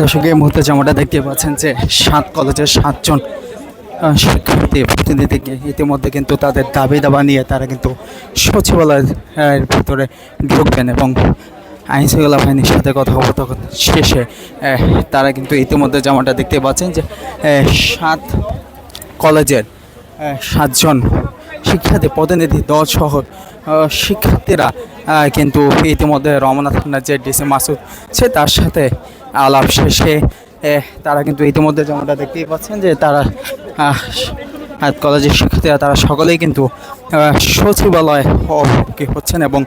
দর্শক, এই মুহূর্তে যেমনটা দেখতে পাচ্ছেন যে সাত কলেজের সাতজন শিক্ষার্থী প্রতিনিধিকে ইতিমধ্যে কিন্তু তাদের দাবি দাবা নিয়ে তারা কিন্তু সচিবালয়ের ভিতরে ঢুকবেন এবং আইন বাহিনীর সাথে কথোপকথন শেষে তারা কিন্তু ইতিমধ্যে যেমনটা দেখতে পাচ্ছেন যে সাত কলেজের সাতজন শিক্ষার্থী প্রতিনিধি দল সহ শিক্ষার্থীরা কিন্তু ইতিমধ্যে রমনা থানার যে ডিসি মাসুদ সে তার সাথে আলাপ শেষে তারা কিন্তু ইতিমধ্যে যেমনটা দেখতেই পাচ্ছেন যে তারা কলেজের শিক্ষার্থীরা তারা সকলেই কিন্তু সচিবালয় অভিমুখী হচ্ছেন এবং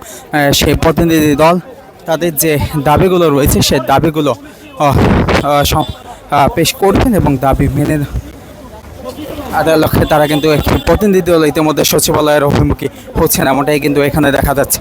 সেই প্রতিনিধি দল তাদের যে দাবিগুলো রয়েছে সেই দাবিগুলো পেশ করবেন এবং দাবি মেনে আদার লক্ষ্যে তারা কিন্তু প্রতিনিধি দল ইতিমধ্যে সচিবালয়ের অভিমুখী হচ্ছেন, এমনটাই কিন্তু এখানে দেখা যাচ্ছে।